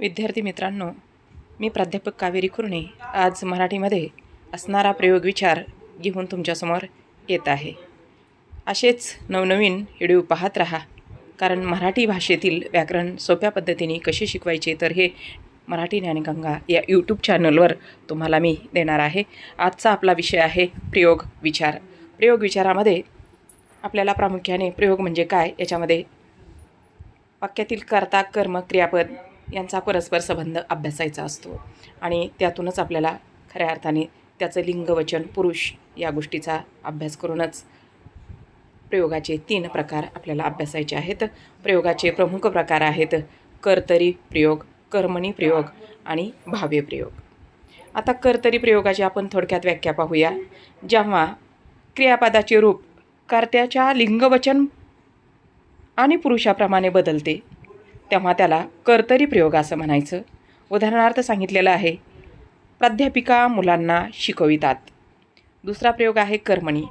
विद्यार्थी मित्रांनो मी प्राध्यापक कावेरी खुर्णे आज मराठीमध्ये असणारा प्रयोग विचार घेऊन तुमच्यासमोर येत आहे. असेच नवनवीन व्हिडिओ पाहत राहा कारण मराठी भाषेतील व्याकरण सोप्या पद्धतीने कसे शिकवायचे तर हे मराठी ज्ञानगंगा या यूट्यूब चॅनलवर तुम्हाला मी देणार आहे. आजचा आपला विषय आहे प्रयोग विचार. प्रयोग विचारामध्ये आपल्याला प्रामुख्याने प्रयोग म्हणजे काय याच्यामध्ये वाक्यातील कर्ता कर्म क्रियापद यांचा परस्पर संबंध अभ्यासायचा असतो. आणि त्यातूनच आपल्याला खऱ्या अर्थाने त्याचं लिंगवचन पुरुष या गोष्टीचा अभ्यास करूनच प्रयोगाचे तीन प्रकार आपल्याला अभ्यासायचे आहेत. प्रयोगाचे प्रमुख प्रकार आहेत कर्तरी प्रयोग कर्मणी प्रयोग आणि भाव्य प्रयोग. आता कर्तरी प्रयोगाची आपण थोडक्यात व्याख्या पाहूया. जेव्हा क्रियापदाचे रूप कर्त्याच्या लिंगवचन आणि पुरुषाप्रमाणे बदलते तेव्हा त्याला कर्तरी प्रयोग असं म्हणायचं. उदाहरणार्थ सांगितलेलं आहे प्राध्यापिका मुलांना शिकवितात. दुसरा प्रयोग आहे कर्मणी.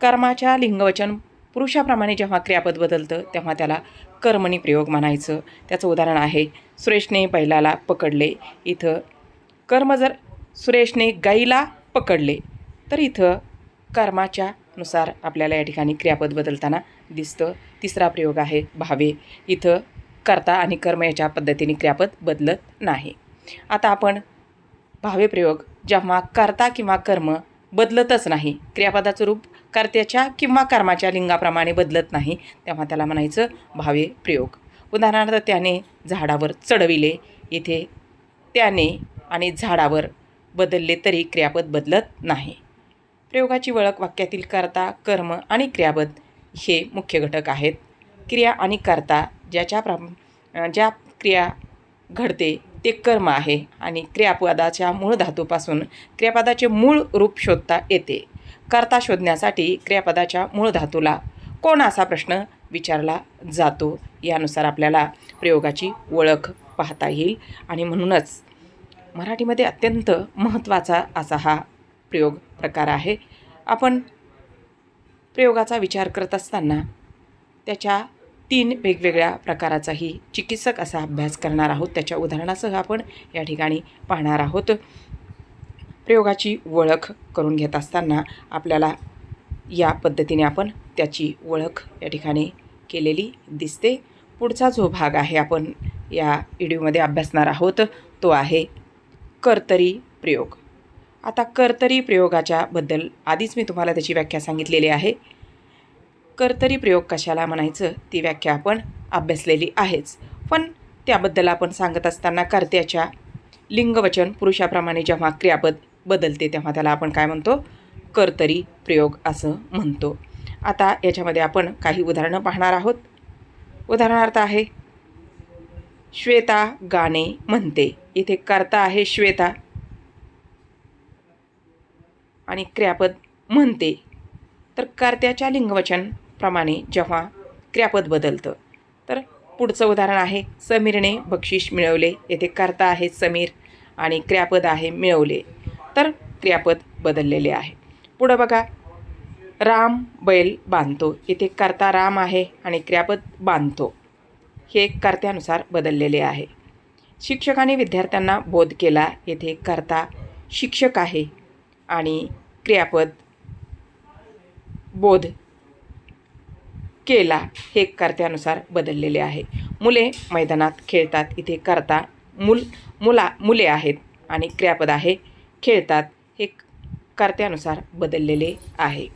कर्माच्या लिंगवचन पुरुषाप्रमाणे जेव्हा क्रियापद बदलतं तेव्हा त्याला कर्मणी प्रयोग म्हणायचं. त्याचं उदाहरण आहे सुरेशने बैलाला पकडले. इथं कर्म जर सुरेशने गाईला पकडले तर इथं कर्माच्या नुसार आपल्याला या ठिकाणी क्रियापद बदलताना दिसतं. तिसरा प्रयोग आहे भावे. इथं कर्ता आणि कर्म याच्या पद्धतीने क्रियापद बदलत नाही. आता आपण भावे प्रयोग जेव्हा कर्ता किंवा कर्म बदलतच नाही क्रियापदाचं रूप कर्त्याच्या किंवा कर्माच्या लिंगाप्रमाणे बदलत नाही तेव्हा त्याला म्हणायचं भावे प्रयोग. उदाहरणार्थ त्याने झाडावर चढविले इथे त्याने आणि झाडावर बदलले तरी क्रियापद बदलत नाही. प्रयोगाची ओळख वाक्यातील कर्ता कर्म आणि क्रियापद हे मुख्य घटक आहेत. क्रिया आणि कर्ता ज्याच्या प्र ज्या क्रिया घडते ते कर्म आहे आणि क्रियापदाच्या मूळ धातूपासून क्रियापदाचे मूळ रूप शोधता येते. कर्ता शोधण्यासाठी क्रियापदाच्या मूळ धातूला कोण असा प्रश्न विचारला जातो यानुसार आपल्याला प्रयोगाची ओळख पाहता येईल आणि म्हणूनच मराठीमध्ये अत्यंत महत्त्वाचा असा हा प्रयोग प्रकार आहे. आपण प्रयोगाचा विचार करत असताना त्याच्या तीन वेगवेगळ्या प्रकाराचाही चिकित्सक असा अभ्यास करणार आहोत. त्याच्या उदाहरणासह आपण या ठिकाणी पाहणार आहोत. प्रयोगाची ओळख करून घेत असताना आपल्याला या पद्धतीने आपण त्याची ओळख या ठिकाणी केलेली दिसते. पुढचा जो भाग आहे आपण या व्हिडिओमध्ये अभ्यासणार आहोत तो आहे कर्तरी प्रयोग. आता कर्तरी प्रयोगाच्या बद्दल आधीच मी तुम्हाला त्याची व्याख्या सांगितलेली आहे. कर्तरी प्रयोग कशाला म्हणायचं? ती व्याख्या आपण अभ्यासलेली आहेच. पण त्याबद्दल आपण सांगत असताना कर्त्याच्या लिंगवचन पुरुषाप्रमाणे जेव्हा क्रियापद बदलते तेव्हा त्याला आपण काय म्हणतो? कर्तरी प्रयोग असं म्हणतो. आता याच्यामध्ये आपण काही उदाहरणं पाहणार आहोत. उदाहरणार्थ आहे श्वेता गाणे म्हणते. इथे कर्ता आहे श्वेता. आणि क्रियापद म्हणते. तर कर्त्याच्या लिंगवचन प्रमाणे जेव्हा क्रियापद बदलतं. तर पुढचं उदाहरण आहे समीरने बक्षीस मिळवले. येथे कर्ता आहे समीर आणि क्रियापद आहे मिळवले. तर क्रियापद बदललेले आहे. पुढं बघा राम बैल बांधतो. इथे कर्ता राम आहे आणि क्रियापद बांधतो. हे कर्त्यानुसार बदललेले आहे. शिक्षकाने विद्यार्थ्यांना बोध केला येथे कर्ता शिक्षक आहे आणि क्रियापद बोध केला हे कर्त्यानुसार बदललेले आहे. मुले मैदानात खेळतात इथे करता मूल मुला मुले आहेत आणि क्रियापद आहे खेळतात हे कर्त्यानुसार बदललेले आहे.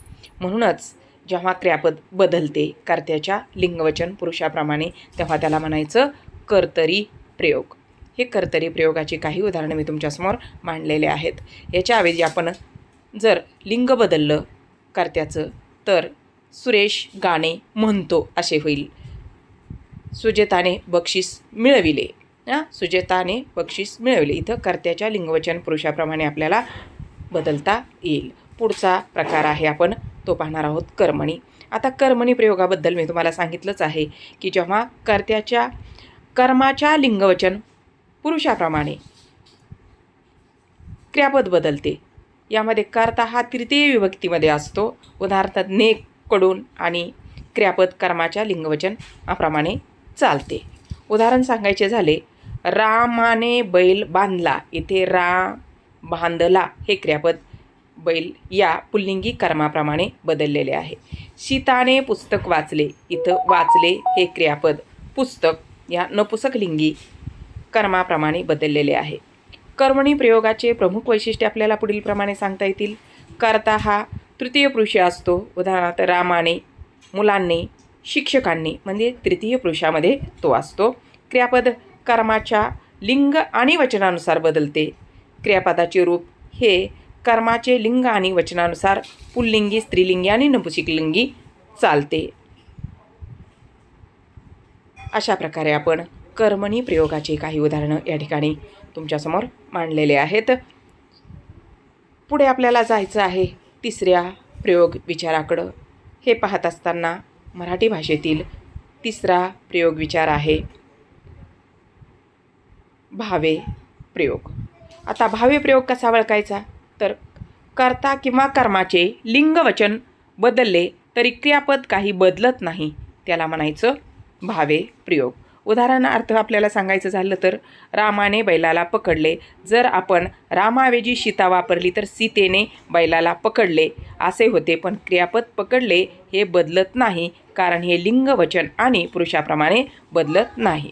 म्हणूनच जेव्हा क्रियापद बदलते कर्त्याच्या लिंगवचन पुरुषाप्रमाणे तेव्हा त्याला म्हणायचं कर्तरी प्रयोग. हे कर्तरी प्रयोगाची काही उदाहरणं मी तुमच्यासमोर मांडलेले आहेत. याच्याऐवजी आपण जर लिंग बदललं कर्त्याचं तर सुरेश गाणे म्हणतो असे होईल. सुजेताने बक्षीस मिळविले. हां? सुजेताने बक्षीस मिळविले. इथं कर्त्याच्या लिंगवचन पुरुषाप्रमाणे आपल्याला बदलता येईल. पुढचा प्रकार आहे आपण तो पाहणार आहोत कर्मणी. आता कर्मणी प्रयोगाबद्दल मी तुम्हाला सांगितलंच आहे की जेव्हा कर्त्याच्या कर्माच्या लिंगवचन पुरुषाप्रमाणे क्रियापद बदलते यामध्ये कर्ता हा तृतीय विभक्तीमध्ये असतो. उदाहरणार्थ नेक कडून आणि क्रियापद कर्माच्या लिंगवचन प्रमाणे चालते. उदाहरण सांगायचे झाले रामाने बैल बांधला इथे रा बांधला हे क्रियापद बैल या पुल्लिंगी कर्माप्रमाणे बदललेले आहे. सीताने पुस्तक वाचले इथं वाचले हे क्रियापद पुस्तक या नपुसकलिंगी कर्माप्रमाणे बदललेले आहे. कर्मणी प्रयोगाचे प्रमुख वैशिष्ट्य आपल्याला पुढीलप्रमाणे सांगता येतील. कर्ता हा तृतीय पुरुष असतो. उदाहरणार्थ रामाने मुलांनी शिक्षकांनी म्हणजे तृतीय पुरुषामध्ये तो असतो. क्रियापद कर्माच्या लिंग आणि वचनानुसार बदलते. क्रियापदाचे रूप हे कर्माचे लिंग आणि वचनानुसार पुल्लिंगी स्त्रीलिंगी आणि नपुसिकलिंगी चालते. अशा प्रकारे आपण कर्मणी प्रयोगाचे काही उदाहरणं या ठिकाणी तुमच्यासमोर मांडलेले आहेत. पुढे आपल्याला जायचं आहे. तिसऱ्या प्रयोग विचाराकडं हे पाहत असताना मराठी भाषेतील तिसरा प्रयोग विचार आहे. भावे प्रयोग. आता भावे प्रयोग कसा ओळखायचा? तर कर्ता किंवा कर्माचे लिंगवचन बदलले तरी क्रियापद काही बदलत नाही त्याला म्हणायचं भावे प्रयोग. उदाहरणार्थ आपल्याला सांगायचं झालं तर रामाने बैलाला पकडले. जर आपण रामाऐवजी सीता वापरली तर सीतेने बैलाला पकडले. असे होते पण क्रियापद पकडले हे बदलत नाही कारण हे लिंगवचन आणि पुरुषाप्रमाणे बदलत नाही.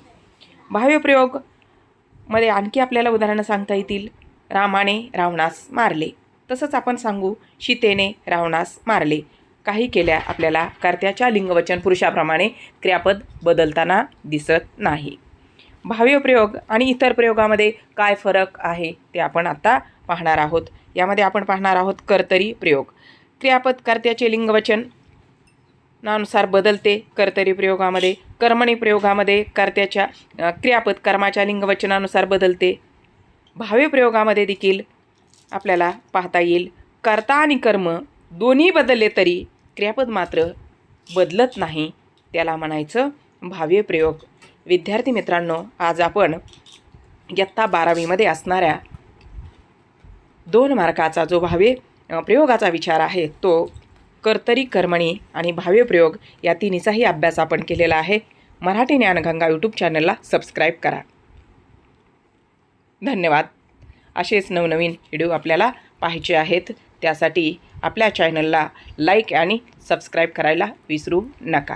भाव्यप्रयोगमध्ये आणखी आपल्याला उदाहरणं सांगता येतील. रामाने रावणास मारले. तसंच आपण सांगू सीतेने रावणास मारले. काही केल्या आपल्याला कर्त्याच्या लिंगवचन पुरुषाप्रमाणे क्रियापद बदलताना दिसत नाही. भाव्य प्रयोग आणि इतर प्रयोगामध्ये काय फरक आहे ते आपण आत्ता पाहणार आहोत. यामध्ये आपण पाहणार आहोत कर्तरी प्रयोग. क्रियापद कर्त्याचे लिंगवचन नानुसार बदलते कर्तरी प्रयोगामध्ये. कर्मणी प्रयोगामध्ये कर्त्याच्या क्रियापद कर्माच्या लिंगवचनानुसार बदलते. भाव्य प्रयोगामध्ये देखील आपल्याला पाहता येईल. कर्ता आणि कर्म दोन्ही बदलले तरी क्रियापद मात्र बदलत नाही त्याला म्हणायचं भाव्य प्रयोग. विद्यार्थी मित्रांनो आज आपण इयत्ता बारावीमध्ये असणाऱ्या दोन मार्काचा जो भाव्य प्रयोगाचा विचार आहे तो कर्तरी कर्मणी आणि भाव्य प्रयोग या तिन्हीचाही अभ्यास आपण केलेला आहे. मराठी ज्ञानगंगा यूट्यूब चॅनलला सबस्क्राईब करा. धन्यवाद. असेच नवनवीन व्हिडिओ आपल्याला पाहायचे आहेत. त्यासाठी आपल्या चॅनलला लाईक आणि सबस्क्राईब करायला विसरू नका.